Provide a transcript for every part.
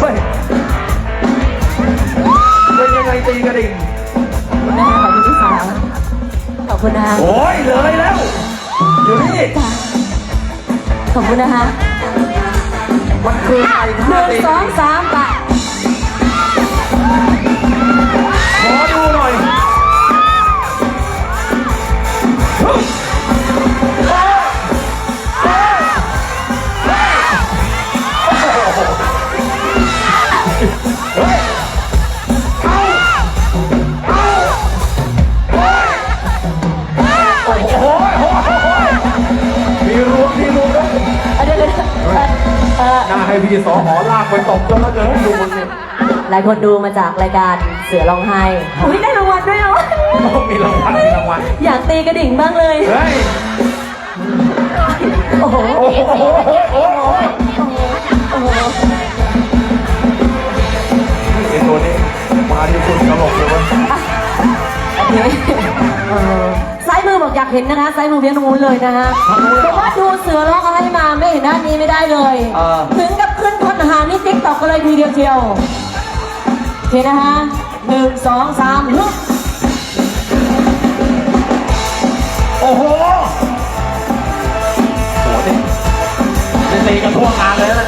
เฮ้ยเป็นยังไงตีกระดิ่งนะคะขอบคุณพี่สาวขอบคุณนะคะโอ้ยเลยแล้วอยู่นี่ขอบคุณนะคะมันคือไอ้หท่านึ่งตีสองสามไป ให้พี่สอหอลากไปตบจนแล้วเกินให้ดูมันเนี่ยหลายคนดูมาจากรายการเสือร้องไห้อุ้ยได้รางวัลด้วยเหรอต้องมีรางวัลมีรางวัลอยากตีกระดิ่งบ้างเลย เฮ้ย โอ้โห โอ้โหโอ้โหโอ้โหโอ้โหไอ้ตัวนี้มาที่คุณตลกเลยเวะโอเคเอ่อซ้ายมือบอกอยากเห็นนะคะซ้ายมือเพียงตรงนู้นเลยนะคะเพราะว่าดูเสือร้องไห้มาไม่เห็นด้านนี้ไม่ได้เลยเออถึงกับขึ้นพล ทหารนี่ติ๊กตอกกันเลยทีเดียวเชียวโอเคนะคะหนึ่งสองสามฮึบโอ้โหโหนี่จะตีกันทั่วงานเลยนะ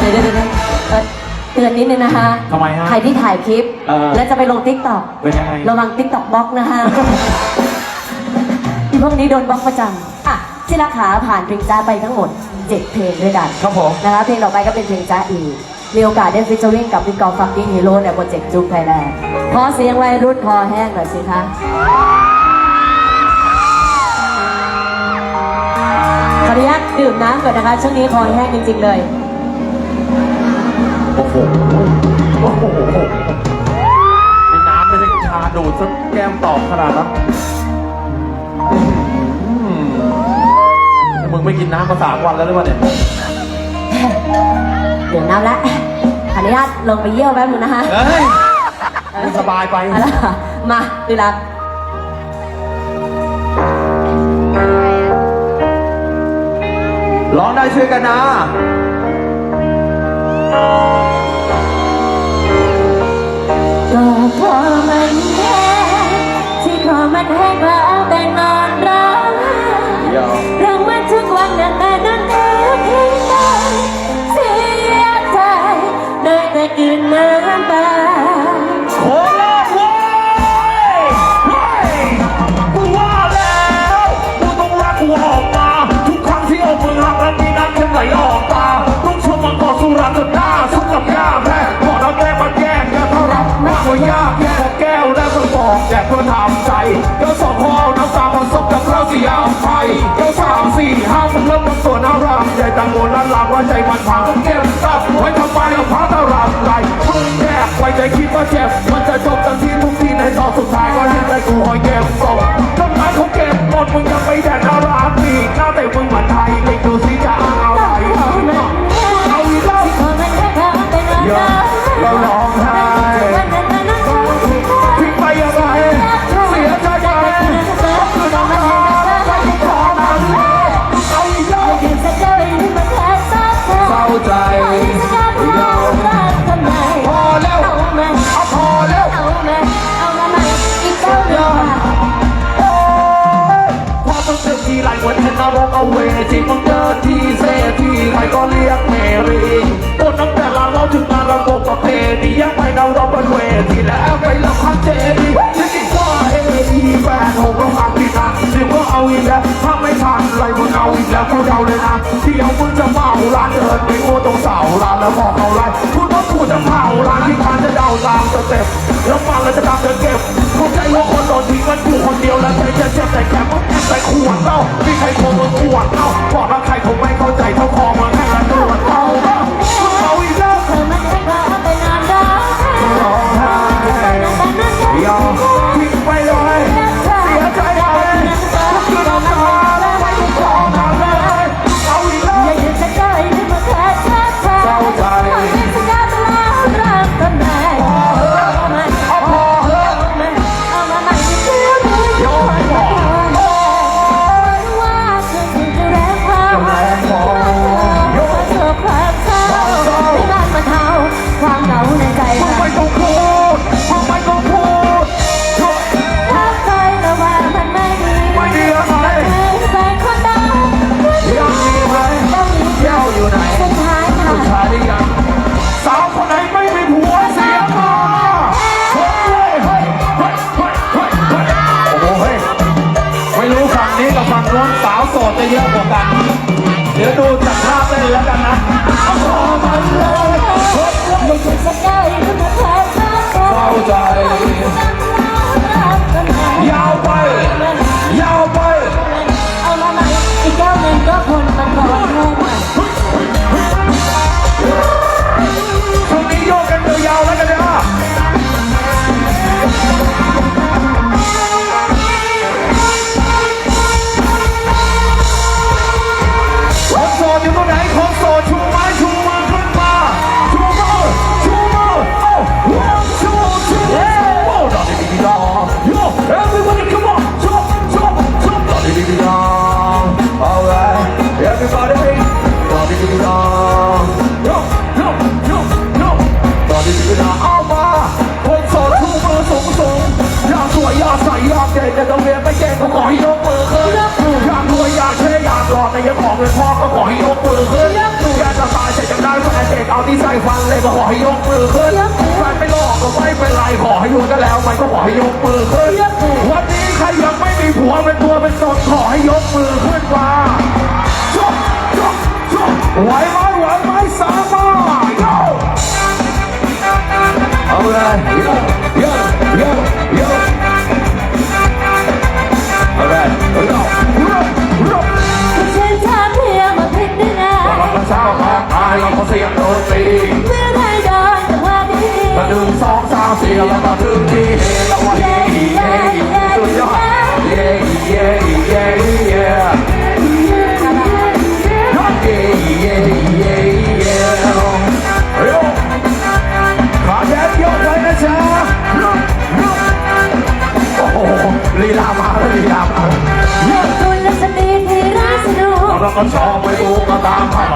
เดี๋ยวเดี๋ยวเดี๋ยวเอ่อเตือนนิดนึงนะคะ ทำไมฮะ ใครที่ถ่ายคลิป เออแล้วจะไปลงติ๊กต็อกเป็นยังไง ระวังติ๊กต็อกบล็อกนะคะที่พวกนี้โดนบล็อกประจำ อะที่ราคาผ่านเพลงจ้าไปทั้งหมด 7 เพลงด้วยกันครับผมนะคะเพลงต่อไปก็เป็นเพลงจ้าอีก มีโอกาสได้ฟิชเชอริ่งกับพี่กอล์ฟฟักกิ้งฮีโร่ในโปรเจกต์จุ๊กไทยแลนด์ขอเสียงวัยรุ่นคอแห้งหน่อยสิคะขออนุญาตดื่มน้ำก่อนนะคะ ช่วงนี้คอแห้งจริง ๆ เลย โอ้โหโอ้โหในน้ำไม่ได้ชาดูดซะแก้มตอบขนาดนั้น ไม่กินน้ำมาสามวันแล้วหรือเปล่าเนี่ยดื่มน้ำละขออนุญาตลงไปเยี่ยวแป๊บนึงนะคะเฮ้ยมึงสบายไปเอาละมาดูละร้องได้ช่วยกันนะาสี่ยามไทยเดี๋ยวสามสี่ห้ามันเริ่มมันตัวนอารามใจตังโมนั่นลามว่าใจมันพังต้องเก็บซับไว้ทำไมเอาพักตาลับไหลมึงแยกไว้ใจคิดว่าเจ็บ มันจะจบทันทีทุกทีในตอนสุดท้ายก็เห็นใจกูหอยเก็บศพ เราเราบนเวทีแล้วไปละคันเจดีจะกินว่าเอดีแฟนหกเราหักพี่นะเดี๋ยวก็เอาอีกแล้วถ้าไม่ทันไรมึงเอาอีกแล้วกูเดาเลยนะเดี๋ยวมึงจะเมาร้านเดินไปโอ้ตรงเสาร้านแล้วบอกเอาไรพูดว่ากูจะเผาร้านที่พันจะเดาตามสเต็ปแล้วฟังแล้วจะตามจะเก็บเข้าใจว่าคนโดนทิ้งมันอยู่คนเดียวแล้วใจจะเจ็บแต่แค่มึงแอบแต่ขวดเล่ามีใครโทรมาขวดเล่าบอกแล้ว อบใจจะต้องเรียนไปเก่งก็ขอให้ยกมือขึ้นอยากรวยอยากเท่อยากหล่อแต่ยังของเงินพ่อก็ขอให้ยกมือขึ้นอยากจะตายสต่ยังได้แฟนเด็กเอาที่ใส่ฟันเลยก็ขอให้ยกมือขึ้นแฟนไม่หลอกก็ไม่เป็นไรขอให้รู้ก็แล้วมันก็ขอให้ยกมือขึ้นวันนี้ใครยังไม่มีผัวเป็นตัวเป็นตนขอให้ยกมือขึ้นมาจบจบจบไหวไหมไหวไหมสามมายเอาเลยโยโยโย 我从未不怕打败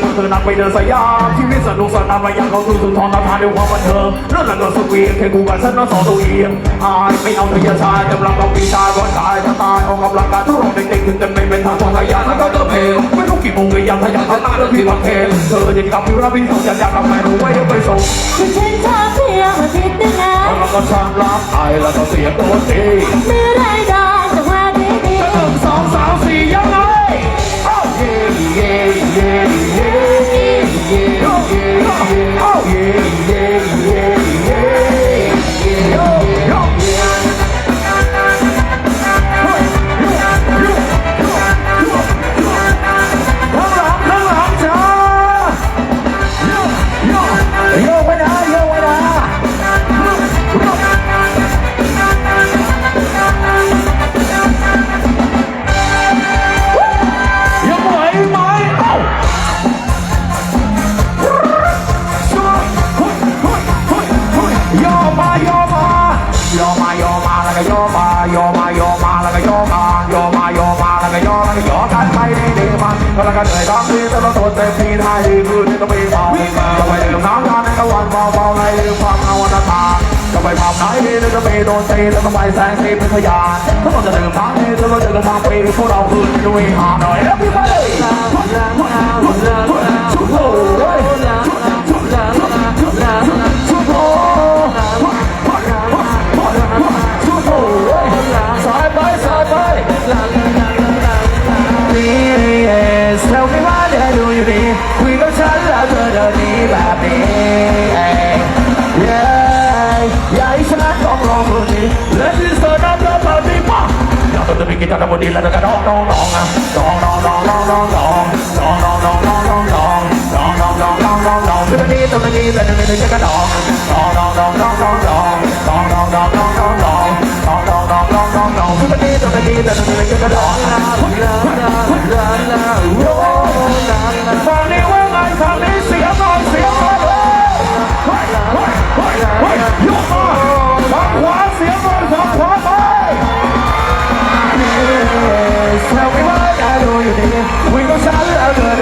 กลังเป็นนำเดินเธอนักไปเดินสยามชีวิตสนุกสนานมาอย่างเขาสู่สุนทรนาทานด้วยความบันเทิงเรื่องนั้นก็สวีทแค่กูกับฉันนั้นสองตัวเอียงอายไม่เอาเธอยาชายกำลังต้องปีชายก่อนตายจะตายออกกำลังกายทุกรอบเด็กๆถึงจะไม่เป็นทางของขยันแล้วก็เติมเพลงไม่รู้กี่โมงเลยยังขยันทำหน้าเรื่องที่บังเพลงเธอจะกลับพิราบินส่งอยากกลับไปรู้ไว้เดี๋ยวไปส่งคือฉันชอบเพียงมาผิดได้ไงแล้วก็ช้ำรักไอแล้วก็เสียตัวทีเมื่อไรโดนจังหวะดีดีหนึ่งสองสามสี่ยังไงเอ้ yeah. โดนเซแล้วก็ไปแซงเซเป็นพยานถ้าเราจะเดินทางนี้ถ้าเราจะเดินทางไปพวกเราคืนด้วยหาหน่อยแล้วพี่ไปชุบ อยากจะมีกิจกรรมดีแล้วก็น้องน้องน้องอะน้องน้องน้องน้องน้องน้องน้องน้องน้องน้องน้องน้องน้องน้องน้องน้องน้องน้องตัวนี้ตัวนี้ตัวนี้ตัวนี้ก็น้องน้องน้องน้องน้องน้องน้องน้องน้องน้องน้องน้องน้องน้องน้องน้องน้องน้องน้องตัวนี้ตัวนี้ตัวนี้ก็น้องฟั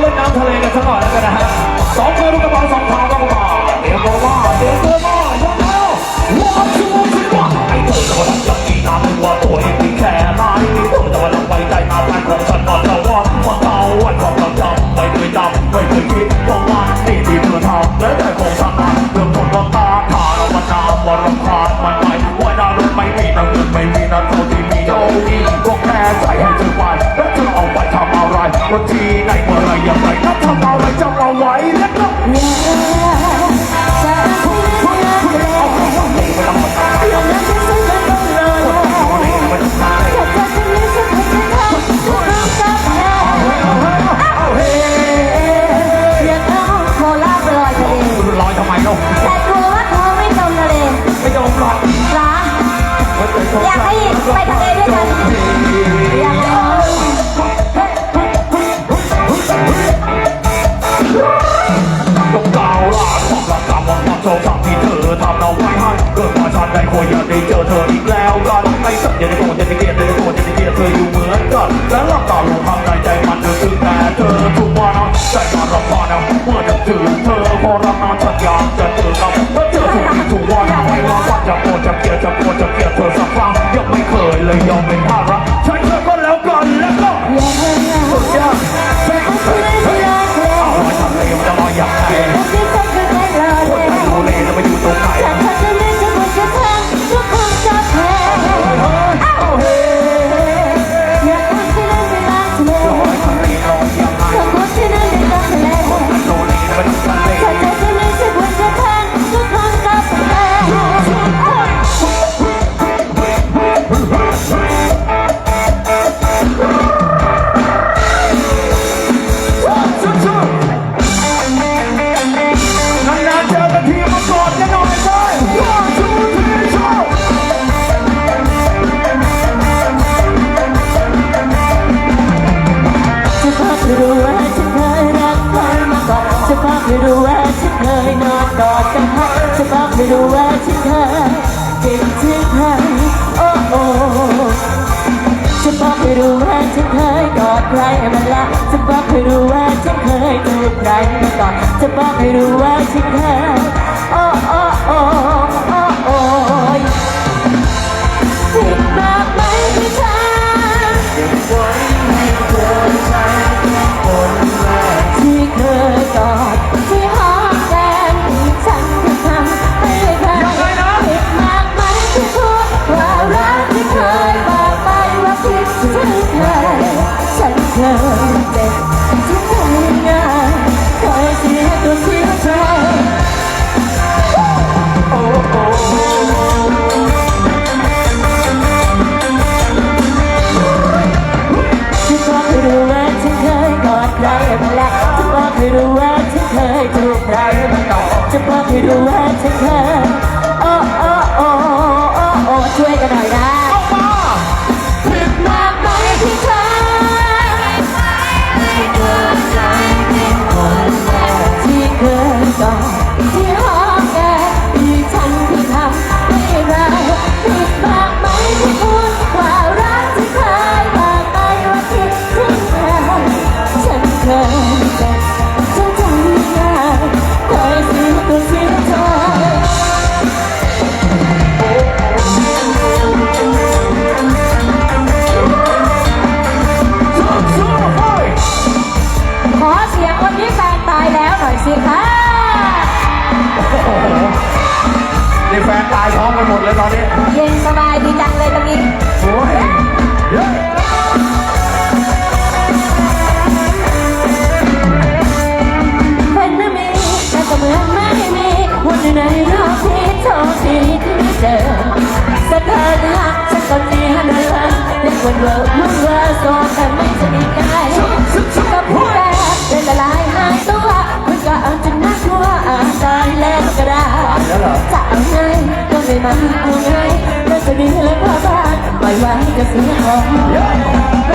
เล่นน้ำทะเลกันสักหน่อยกันนะฮะสองคนลูกกระบองสองเทาต้องมาเดี๋ยวตัมาเดี๋ยวตัวว่ายกเท้าว่าชูขึ้นว่าไอ้ตัวตะวันตกที่น้ำว่าตัวเองที่แค่ไหนที่ตัวตะวันลงไปใจมาแทนั่นของฉันก็จะว่าว่าเท้าวันความจำจำไม่เคยจำไม่เคยคิดว่าวันนี้ที่เธอทำและแต่ของฉันเรื่องคนก็ตาขาดวันน้ำวันรำคาญมันไม่ว่าดาวไม่มีตังเงินไม่มี รถที่ไหนเมื่อไรยัง เดี๋ยวจะโกรธจะไปเกลียดเดี๋ยวจะโกรธจะไปเกลียดเธออยู่เหมือนกันแล้วหกต่อลงทวามใจใจมันเธอคือแต่เธอทุกวันเอาใจนอนรับพอนะเมื่อนึกถึงเธอพอรักนานฉัอยากจะเจอเขาเมื่อเจอทุกทีทุกวันไม่ว่าจะโกรธจะเกลียดจะโกรธจะเกลียดเธอสักครั้งยังไม่เคยเลยยอมเป็นพลา ให้รู้ว่าฉันเคยกอดใครมาละจะบอกให้รู้ว่าฉันเคยจูบใครมาก่อนจะบอกให้รู้ว่าฉันเคยโอ้โอ้โอ้ เวิร์กมันเวิร์กแต่ไม่จะมีใครกับผู้แรกเลยละลายหายตัวมันก็เอาจนน่ากลัวอ่านตาแล้วกระดาจะเอาไงก็ไม่มาเอาไงแล้จะมีเรื่องพ่บ้านปล่อยไว้ก็เสียหอม